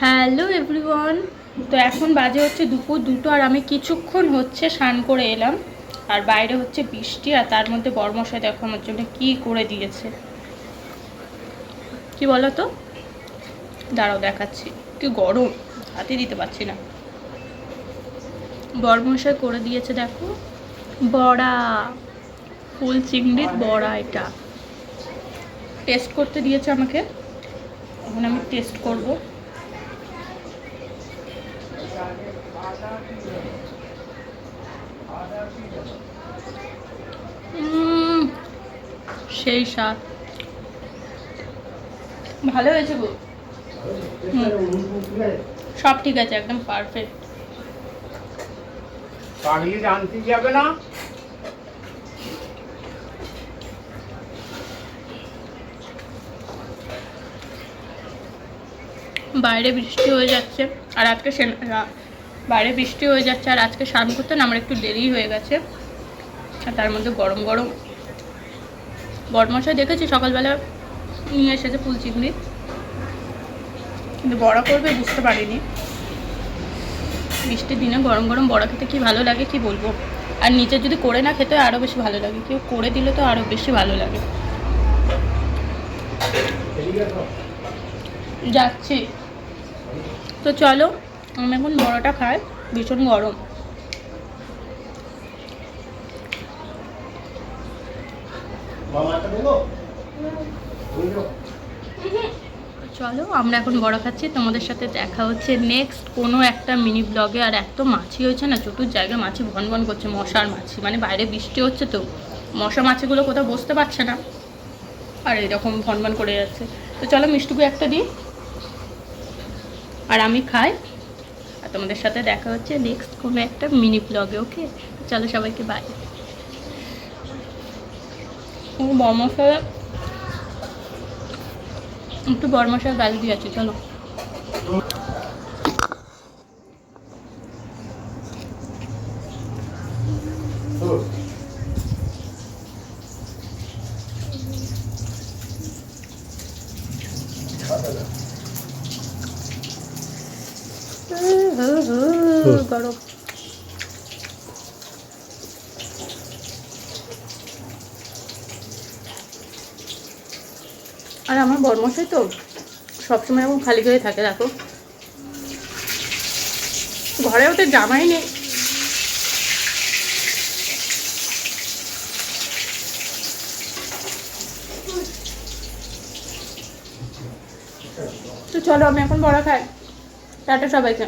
Hello everyone, তো এখন বাজে হচ্ছে দুপুর দুটো আর আমি কিছুক্ষণ হচ্ছে স্নান করে এলাম। আর বাইরে হচ্ছে বৃষ্টি আর তার মধ্যে বরমশাই দেখো আমার জন্য কী করে দিয়েছে। কি বলো তো? দাঁড়াও দেখাচ্ছি, কি গরম, হাতে দিতে পারছি না। বরমশাই করে দিয়েছে দেখো, বড়া, ফুল চিংড়ির বড়া এটা। টেস্ট করতে দিয়েছে আমাকে, এখন আমি টেস্ট করব। সেই স্বাদ। ভালো হয়েছে গো। সব ঠিক আছে একদম পারফেক্ট পাগলি জানতে যাবে না? বাইরে বৃষ্টি হয়ে যাচ্ছে। আর আজকে বাইরে বৃষ্টি হয়ে যাচ্ছে আর আজকে স্নান করতে না আমার একটু দেরি হয়ে গেছে। আর তার মধ্যে গরম গরম। বরমশাই দেখেছি সকালবেলা নিয়ে এসেছে ফুল চিংড়ি। কিন্তু বড়া করবে বুঝতে পারিনি। বৃষ্টির দিনে গরম গরম বড়া খেতে কি ভালো লাগে কি বলব? আর নিচে যদি করে না খেতে আরও বেশি ভালো লাগে। কেউ করে দিলে তো আরও বেশি ভালো লাগে। যাচ্ছি। তো চলো, আমি এখন বড়াটা খাই, ভীষণ গরম। চলো, আমরা এখন বড় খাচ্ছি, তোমাদের সাথে দেখা হচ্ছে নেক্সট কোনো একটা মিনি ব্লগে আর এত মাছি হয়েছে না, চতুর জায়গায় মাছি ভন ভন করছে, মশার মাছি। মানে বাইরে বৃষ্টি হচ্ছে তো, মশা মাছিগুলো কোথাও বসতে পারছে না। আর এরকম ভন ভন করে যাচ্ছে। তো চলো, মিষ্টুকু একটা দিই। আর আমি খাই। আর তোমাদের সাথে দেখা হচ্ছে নেক্সট কোনো একটা মিনি ব্লগে ওকে চলো সবাইকে বাই বর্মশালা একটু বর্মশালা গাল দিয়ে আছি, চলো। গরম। আর আমার বর্মশাই তো সবসময় এরকম খালি গায়ে থাকে, দেখো। ঘরেও তো জামাই নেই। তো চলো, আমি এখন বড়া খাই। টাটা সবাইকে।